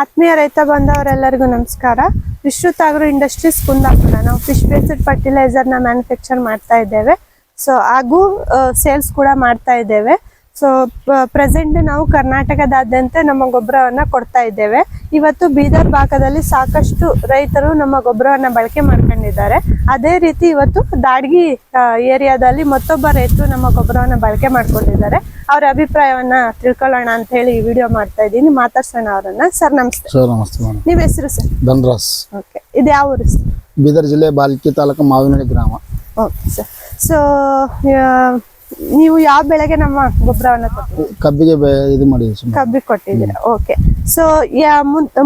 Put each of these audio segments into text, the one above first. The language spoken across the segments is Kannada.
ಆತ್ಮೀಯ ರೈತ ಬಂದವರೆಲ್ಲರಿಗೂ ನಮಸ್ಕಾರ. Vishruth agro industries Kundapura. ನಾವು ಫಿಶ್ ಬೇಸ್ಡ್ ಫರ್ಟಿಲೈಸರ್ನ ಮ್ಯಾನುಫ್ಯಾಕ್ಚರ್ ಮಾಡ್ತಾ ಇದ್ದೇವೆ. ಸೊ ಹಾಗೂ ಸೇಲ್ಸ್ ಕೂಡ ಮಾಡ್ತಾ ಇದ್ದೇವೆ. ಸೊ ಪ್ರೆಸೆಂಟ್ ನಾವು ಕರ್ನಾಟಕದಾದ್ಯಂತ ನಮ್ಮ ಗೊಬ್ಬರವನ್ನ ಕೊಡ್ತಾ ಇದ್ದೇವೆ. ಇವತ್ತು ಬೀದರ್ ಭಾಗದಲ್ಲಿ ಸಾಕಷ್ಟು ರೈತರು ನಮ್ಮ ಗೊಬ್ಬರವನ್ನ ಬಳಕೆ ಮಾಡ್ಕೊಂಡಿದ್ದಾರೆ. ಅದೇ ರೀತಿ ಇವತ್ತು ದಾಡ್ಗಿ ಏರಿಯಾದಲ್ಲಿ ಮತ್ತೊಬ್ಬ ರೈತರು ನಮ್ಮ ಗೊಬ್ಬರವನ್ನ ಬಳಕೆ ಮಾಡ್ಕೊಂಡಿದ್ದಾರೆ. ಅವ್ರ ಅಭಿಪ್ರಾಯವನ್ನ ತಿಳ್ಕೊಳ್ಳೋಣ ಅಂತ ಹೇಳಿ ಈ ವಿಡಿಯೋ ಮಾಡ್ತಾ ಇದ್ದೀನಿ. ಮಾತಾಡ್ಸೋಣ ಅವರನ್ನ. ಸರ್ ನಮಸ್ತೆ. ಸರ್ ನಮಸ್ತೆ ನಿಮ್ಮ ಹೆಸರು ಸರ್? ಧನ್ರಾಸ್ ಓಕೆ. ಇದು ಯಾವ ಊರು ಸರ್? ಬೀದರ್ ಜಿಲ್ಲೆ ಬಾಲ್ಕಿ ತಾಲೂಕು ಮಾವಿನಹಳ್ಳಿ ಗ್ರಾಮ. Okay sir. ಸೊ ನೀವು ಯಾವ ಬೆಳೆಗೆ ನಮ್ಮ ಗೊಬ್ಬರವನ್ನ ಕಬ್ಬಿಗೆ ಇದು ಮಾಡಿದ್ವಿ ಕಬ್ಬಿಗೆ ಕೊಟ್ಟಿದ್ದೀರಾ. ಓಕೆ ಸೊ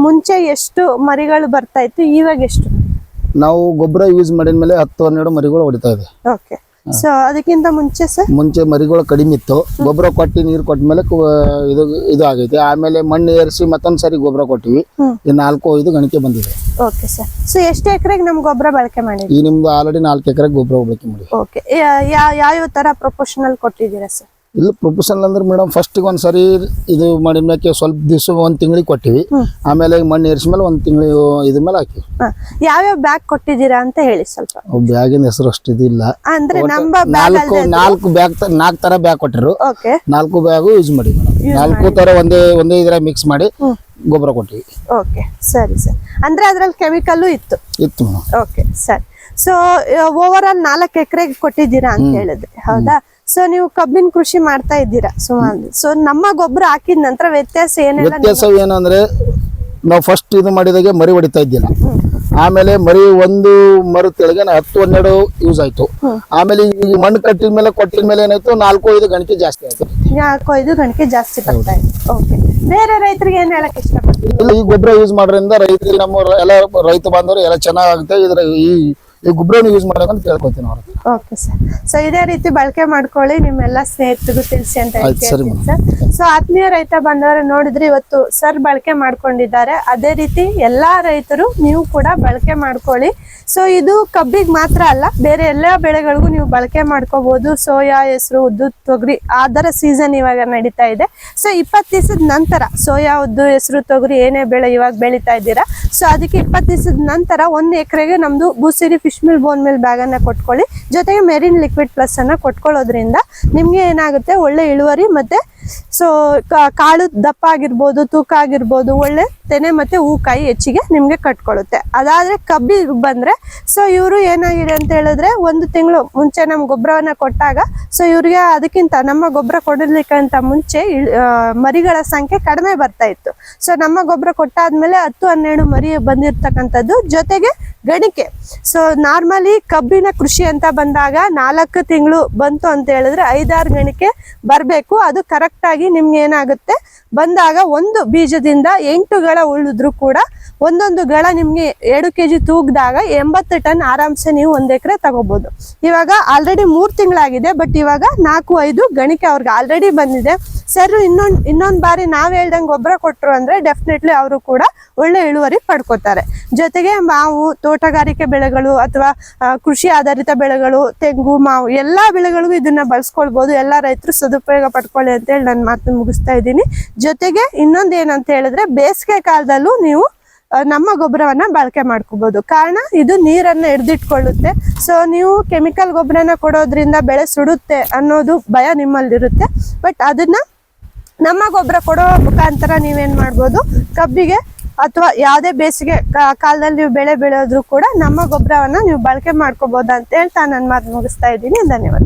ಮುಂಚೆ ಎಷ್ಟು ಮರಿಗಳು ಬರ್ತಾ ಇತ್ತು? ಇವಾಗ ಎಷ್ಟು? ನಾವು ಗೊಬ್ಬರ ಯೂಸ್ ಮಾಡಿದ ಮೇಲೆ ಹತ್ತು ಹನ್ನೆರಡು ಮರಿಗಳು ಹೊಡಿತಾ ಇದೆ. ಓಕೆ ಸೊ ಅದಕ್ಕಿಂತ ಮುಂಚೆ ಸರ್ ಮುಂಚೆ ಮರಿಗಳು ಕಡಿಮೆ ಇತ್ತು. ಗೊಬ್ಬರ ಕೊಟ್ಟು ನೀರು ಕೊಟ್ಟ ಮೇಲೆ ಇದು ಇದು ಆಗೈತೆ. ಆಮೇಲೆ ಮಣ್ಣು ಏರಿಸಿ ಮತ್ತೊಂದ್ ಸರಿ ಗೊಬ್ಬರ ಕೊಟ್ಟಿವಿ ಈ ನಾಲ್ಕು ಐದು ಗಣಕೆ ಬಂದಿದೆ. ಓಕೆ ಸರ್ ಸೊ ಎಷ್ಟು ಎಕರೆಗೆ ನಮ್ ಗೊಬ್ಬರ ಬಳಕೆ ಮಾಡಿದ್ರಿ? ಈ ನಿಮ್ದು ಆಲ್ರೆಡಿ ನಾಲ್ಕು ಎಕರೆ ಗೊಬ್ಬರ ಬಳಕೆ ಮಾಡಿ ಓಕೆ ಯಾವ ತರ ಪ್ರೊಫೆಷನಲ್ ಕೊಟ್ಟಿದ್ದೀರಾ ಸರ್ ಇಲ್ಲ ಪ್ರೊಫೆಷನಲ್ ಅಂದ್ರೆ ಮೇಡಮ್ ಫಸ್ಟಿಗೆ ಒಂದು ಸರಿ ಇದು ಮಾಡಿದ ಮೇಲೆ ಸ್ವಲ್ಪ ದಿವಸ ಒಂದು ತಿಂಗಳಿಗೆ ಕೊಟ್ಟಿವಿ. ಆಮೇಲೆ ಮಣ್ಣು ಏರಿಸಿ ಮೇಲೆ ಒಂದು ತಿಂಗಳು ಇದ್ರ ಮೇಲೆ ಹಾಕಿ. ಯಾವ ಯಾವ್ಯಾವ ಬ್ಯಾಗ್ ಕೊಟ್ಟಿದ್ದೀರಾ ಅಂತ ಹೇಳಿ ಸ್ವಲ್ಪ. ಬ್ಯಾಗಿನ ಹೆಸರು ಅಷ್ಟು ಇದಿಲ್ಲ. ಅಂದ್ರೆ ನಮ್ಮ ನಾಲ್ಕು ನಾಲ್ಕು ಬ್ಯಾಗ್ ನಾಲ್ಕು ತರ ಬ್ಯಾಗ್ ಕೊಟ್ಟಿರು. ಓಕೆ. ನಾಲ್ಕು ಬ್ಯಾಗು ಯೂಸ್ ಮಾಡಿ ನಾಲ್ಕು ತರ ಒಂದೇ ಒಂದೇ ಇದ್ರ ಮಿಕ್ಸ್ ಮಾಡಿ ಗೊಬ್ಬರ ಕೊಟ್ಟಿವಿ. ಓಕೆ ಸರಿ ಸರ್. ಅಂದ್ರೆ ಅದ್ರಲ್ಲಿ ಕೆಮಿಕಲ್ಲು ಇತ್ತು? ಇತ್ತು ಓಕೆ ಸರಿ. ಸೊ ಓವರ್ ಆಲ್ ನಾಲ್ಕು ಎಕರೆಗೆ ಕೊಟ್ಟಿದ್ದೀರಾ ಅಂತ ಹೇಳಿದ್ರೆ. ಹೌದಾ? ಸೊ ನೀವು ಕಬ್ಬಿನ ಕೃಷಿ ಮಾಡ್ತಾ ಇದ್ದೀರಾ. ಸುಮಾರು ಸೊ ನಮ್ಮ ಗೊಬ್ಬರ ಹಾಕಿದ ನಂತರ ವ್ಯತ್ಯಾಸ ಏನಿಲ್ಲ ವ್ಯತ್ಯಾಸ ಏನಂದ್ರೆ ನಾವು ಫಸ್ಟ್ ಇದು ಮಾಡಿದಾಗೆ ಮರಿ ಹೊಡಿತಾ ಇದ್ದಿಲ್ಲ. ಆಮೇಲೆ ಮರಿ ಒಂದು ಮರು ತೆಳಗೆ ಹತ್ತು ಹನ್ನೆರಡು ಯೂಸ್ ಆಯ್ತು. ಆಮೇಲೆ ಈ ಮಣ್ಣು ಕಟ್ಟಿದ ಮೇಲೆ ಕೊಟ್ಟಿದ ಮೇಲೆ ಏನಾಯ್ತು ನಾಲ್ಕು ಐದು ಗಣಿಕೆ ಜಾಸ್ತಿ ಆಯ್ತು. ನಾಲ್ಕು ಐದು ಗಣಿಕೆ ಜಾಸ್ತಿ ಬರ್ತಾ ಇದೆ. ಓಕೆ ಬೇರೆ ರೈತರಿಗೆ ಏನ್ ಹೇಳಕ್ ಇಷ್ಟಪಡ್ತೀವಿ ಈ ಗೊಬ್ಬರ ಯೂಸ್ ಮಾಡೋದ್ರಿಂದ ರೈತರಿಗೆ ನಮ್ಮ ಎಲ್ಲ ರೈತ ಬಾಂಧವರು ಎಲ್ಲ ಚೆನ್ನಾಗುತ್ತೆ ಇದ್ರ ಈ ಈ ಗೊಬ್ಬರವನ್ನು ಯೂಸ್ ಮಾಡೋಕಂತ ಕೇಳ್ಕೊತೀನಿ ಅವ್ರ ಓಕೆ ಸರ್ ಸೊ ಇದೇ ರೀತಿ ಬಳಕೆ ಮಾಡ್ಕೊಳ್ಳಿ ನಿಮ್ಮೆಲ್ಲ ಸ್ನೇಹಿತರಿಗೂ ತಿಳಿಸಿ ಅಂತ ಹೇಳಿ ಆಯ್ತು, ಸರಿ ಸೊ ಆತ್ಮೀಯ ರೈತ ಬಂದವರು ನೋಡಿದ್ರೆ ಇವತ್ತು ಸರ್ ಬಳಕೆ ಮಾಡ್ಕೊಂಡಿದ್ದಾರೆ. ಅದೇ ರೀತಿ ಎಲ್ಲಾ ರೈತರು ನೀವು ಕೂಡ ಬಳಕೆ ಮಾಡ್ಕೊಳ್ಳಿ. ಸೊ ಇದು ಕಬ್ಬಿಗೆ ಮಾತ್ರ ಅಲ್ಲ ಬೇರೆ ಎಲ್ಲಾ ಬೆಳೆಗಳಿಗೂ ನೀವು ಬಳಕೆ ಮಾಡ್ಕೋಬಹುದು ಸೋಯಾ ಹೆಸರು ಉದ್ದು ತೊಗರಿ ಅದರ ಸೀಸನ್ ಇವಾಗ ನಡೀತಾ ಇದೆ. ಸೊ ಇಪ್ಪತ್ತು ದಿವಸದ ನಂತರ ಸೋಯಾ ಉದ್ದು ಹೆಸರು ತೊಗರಿ ಏನೇ ಬೆಳೆ ಇವಾಗ ಬೆಳೀತಾ ಇದ್ದೀರಾ? ಸೊ ಅದಕ್ಕೆ ಇಪ್ಪತ್ತು ದಿವಸದ ನಂತರ ಒಂದು ಎಕರೆಗೆ ನಮ್ದು ಬೂಸಿರಿ fish meal bone meal bag ಅನ್ನ ಕೊಟ್ಕೊಳ್ಳಿ. ಜೊತೆಗೆ ಮೆರಿನ್ ಲಿಕ್ವಿಡ್ ಪ್ಲಸ್ ಅನ್ನ ಕೊಟ್ಕೊಳ್ಳೋದ್ರಿಂದ ನಿಮಗೆ ಏನಾಗುತ್ತೆ? ಒಳ್ಳೆ ಇಳುವರಿ ಮತ್ತೆ ಸೊ ಕಾಳು ದಪ್ಪ ಆಗಿರ್ಬೋದು, ತೂಕ ಆಗಿರ್ಬೋದು, ಒಳ್ಳೆ ತೆನೆ ಮತ್ತೆ ಹೂಕಾಯಿ ಹೆಚ್ಚಿಗೆ ನಿಮ್ಗೆ ಕಟ್ಕೊಳ್ಳುತ್ತೆ ಅದಾದ್ರೆ ಕಬ್ಬಿ ಬಂದ್ರೆ ಸೊ ಇವರು ಏನಾಗಿದೆ ಅಂತ ಹೇಳಿದ್ರೆ, ಒಂದು ತಿಂಗಳು ಮುಂಚೆ ನಮ್ ಗೊಬ್ಬರವನ್ನ ಕೊಟ್ಟಾಗ ಸೊ ಇವ್ರಿಗೆ ಅದಕ್ಕಿಂತ, ನಮ್ಮ ಗೊಬ್ಬರ ಕೊಡಲಿಕ್ಕಂತ ಮುಂಚೆ ಮರಿಗಳ ಸಂಖ್ಯೆ ಕಡಿಮೆ ಬರ್ತಾ ಇತ್ತು. ಸೊ ನಮ್ಮ ಗೊಬ್ಬರ ಕೊಟ್ಟಾದ್ಮೇಲೆ ಹತ್ತು, ಹನ್ನೆರಡು ಮರಿ ಬಂದಿರ್ತಕ್ಕಂಥದ್ದು ಜೊತೆಗೆ ಗಣಿಕೆ. ಸೊ ನಾರ್ಮಲಿ ಕಬ್ಬಿನ ಕೃಷಿ ಅಂತ ಬಂದಾಗ ನಾಲ್ಕು ತಿಂಗಳು ಬಂತು ಅಂತ ಹೇಳಿದ್ರೆ ಐದಾರು ಗಣಿಕೆ ಬರಬೇಕು, ಅದು ಕರೆಕ್ಟ್ ಆಗಿ ನಿಮ್ಗೆ ಏನಾಗುತ್ತೆ? ಬಂದಾಗ ಒಂದು ಬೀಜದಿಂದ ಎಂಟುಗಳ ಉಳಿದ್ರು ಕೂಡ ಒಂದೊಂದು ಗಳ ನಿಮ್ಗೆ ಎರಡು ಕೆ ಜಿ ತೂಗ್ದಾಗ ಎಂಬತ್ತು ಟನ್ ಆರಾಮ್ಸೆ ನೀವು ಒಂದ್ ಎಕರೆ ತಗೋಬಹುದು ಇವಾಗ ಆಲ್ರೆಡಿ ಮೂರ್ ತಿಂಗಳಾಗಿದೆ ಬಟ್ ಇವಾಗ ನಾಲ್ಕು, ಐದು ಗಣಿಕೆ ಅವ್ರಿಗೆ ಆಲ್ರೆಡಿ ಬಂದಿದೆ. ಸರ್ ಇನ್ನೊಂದ್ ಇನ್ನೊಂದ್ ಬಾರಿ ನಾವ್ ಹೇಳ್ದಂಗೆ ಗೊಬ್ಬರ ಕೊಟ್ರು ಅಂದ್ರೆ ಡೆಫಿನೆಟ್ಲಿ ಅವರು ಕೂಡ ಒಳ್ಳೆ ಇಳುವರಿ ಪಡ್ಕೋತಾರೆ. ಜೊತೆಗೆ ಮಾವು, ತೋಟಗಾರಿಕೆ ಬೆಳೆಗಳು ಅಥವಾ ಕೃಷಿ ಆಧಾರಿತ ಬೆಳೆಗಳು, ತೆಂಗು, ಮಾವು, ಎಲ್ಲಾ ಬೆಳೆಗಳಿಗೂ ಇದನ್ನ ಬಳಸ್ಕೊಳ್ಬಹುದು ಎಲ್ಲಾ ರೈತರು ಸದುಪಯೋಗ ಪಡ್ಕೊಳ್ಳಿ ಅಂತ ಹೇಳಿ ನಾನು ಮಾತನ್ನ ಮುಗಿಸ್ತಾ ಇದ್ದೀನಿ. ಜೊತೆಗೆ ಇನ್ನೊಂದ್ ಏನಂತ ಹೇಳಿದ್ರೆ ಬೇಸಿಗೆ ಕಾಲದಲ್ಲೂ ನೀವು ನಮ್ಮ ಗೊಬ್ಬರವನ್ನ ಬಳಕೆ ಮಾಡ್ಕೋಬಹುದು ಕಾರಣ ಇದು ನೀರನ್ನ ಹಿಡಿದಿಟ್ಕೊಳ್ಳುತ್ತೆ. ಸೊ ನೀವು ಕೆಮಿಕಲ್ ಗೊಬ್ಬರನ ಕೊಡೋದ್ರಿಂದ ಬೆಳೆ ಸುಡುತ್ತೆ ಅನ್ನೋದು ಭಯ ನಿಮ್ಮಲ್ಲಿರುತ್ತೆ. ಬಟ್ ಅದನ್ನ ನಮ್ಮ ಗೊಬ್ಬರ ಕೊಡೋ ಮುಖಾಂತರ ನೀವೇನ್ ಮಾಡ್ಬೋದು? ಕಬ್ಬಿಗೆ ಅಥವಾ ಯಾವುದೇ ಬೇಸಿಗೆ ಕಾಲದಲ್ಲಿ ನೀವು ಬೆಳೆ ಬೆಳೆಯೋದ್ರು ಕೂಡ ನಮ್ಮ ಗೊಬ್ಬರವನ್ನ ನೀವು ಬಳಕೆ ಮಾಡ್ಕೋಬಹುದು ಅಂತ ಹೇಳ್ತಾ ನನ್ನ ಮಾತು ಮುಗಿಸ್ತಾ ಇದ್ದೀನಿ. ಧನ್ಯವಾದ.